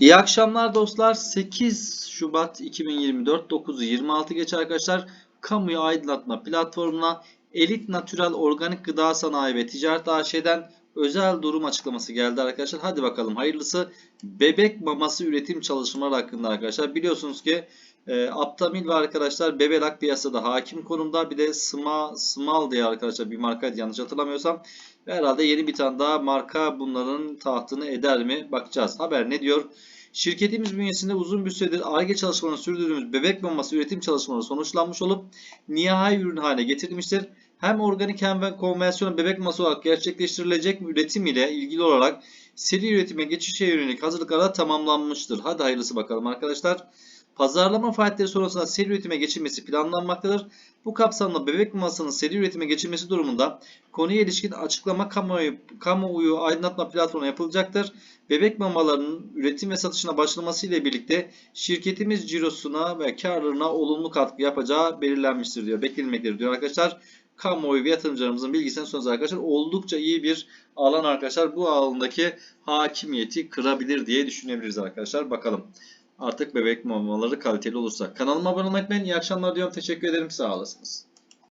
İyi akşamlar dostlar. 8 Şubat 2024 9'u 26 geç arkadaşlar. Kamuya aydınlatma platformuna Elit Natural Organik Gıda Sanayi ve Ticaret AŞ'den özel durum açıklaması geldi arkadaşlar. Hadi bakalım hayırlısı. Bebek maması üretim çalışmaları hakkında arkadaşlar. Biliyorsunuz ki e, Aptamil ve arkadaşlar Bebelak piyasada hakim konumda. Bir de Sma, Smal diye arkadaşlar bir markaydı yanlış hatırlamıyorsam. Ve herhalde yeni bir tane daha marka bunların tahtını eder mi? Bakacağız. Haber ne diyor? Şirketimiz bünyesinde uzun bir süredir ARGE çalışmalarını sürdürdüğümüz bebek maması üretim çalışmaları sonuçlanmış olup nihai ürün haline getirilmiştir. Hem organik hem de konvansiyonel bebek maması olarak gerçekleştirilecek üretim ile ilgili olarak seri üretime geçişe yönelik hazırlıklar tamamlanmıştır. Hadi hayırlısı bakalım arkadaşlar. Pazarlama faaliyetleri sonrasında seri üretime geçilmesi planlanmaktadır. Bu kapsamda bebek mamasının seri üretime geçilmesi durumunda konuya ilişkin açıklama kamuoyu, kamuoyu aydınlatma platformuna yapılacaktır. Bebek mamalarının üretim ve satışına başlaması ile birlikte şirketimiz cirosuna ve karlılığına olumlu katkı yapacağı belirlenmiştir diyor. Beklenmektedir diyor arkadaşlar. Kamuoyu ve yatırımcılarımızın bilgisini sunacağız arkadaşlar. Oldukça iyi bir alan arkadaşlar. Bu alandaki hakimiyeti kırabilir diye düşünebiliriz arkadaşlar. Bakalım. Artık bebek mamaları kaliteli olursa. Kanalıma abone olmayı unutmayın. İyi akşamlar diyorum. Teşekkür ederim. Sağ olasınız.